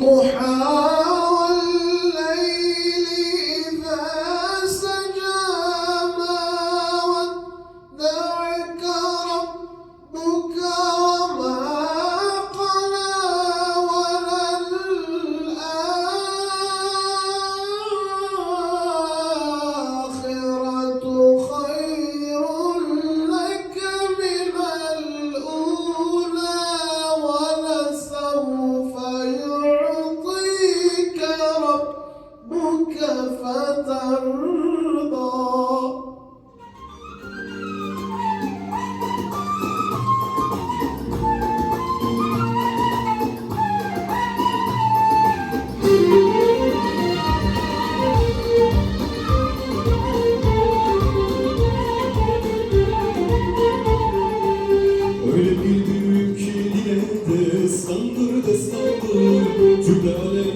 والضحى Öyle bir büyük ki dile destandır destandır Cümle alem